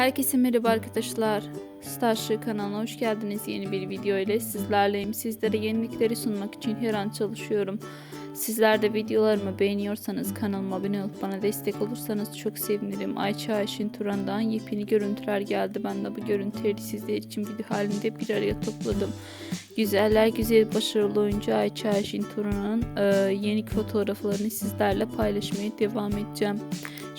Herkese merhaba arkadaşlar. Starship kanalına hoş geldiniz. Yeni bir video ile sizlerleyim. Sizlere yenilikleri sunmak için her an çalışıyorum. Sizler de videolarımı beğeniyorsanız kanalıma abone olup bana destek olursanız çok sevinirim. Ayça Ayşin Turan'dan yepyeni görüntüler geldi. Ben de bu görüntüleri sizler için video halinde bir araya topladım. Güzeller güzel başarılı oyuncu Ayça Ayşin Turan'ın e, yeni fotoğraflarını sizlerle paylaşmaya devam edeceğim.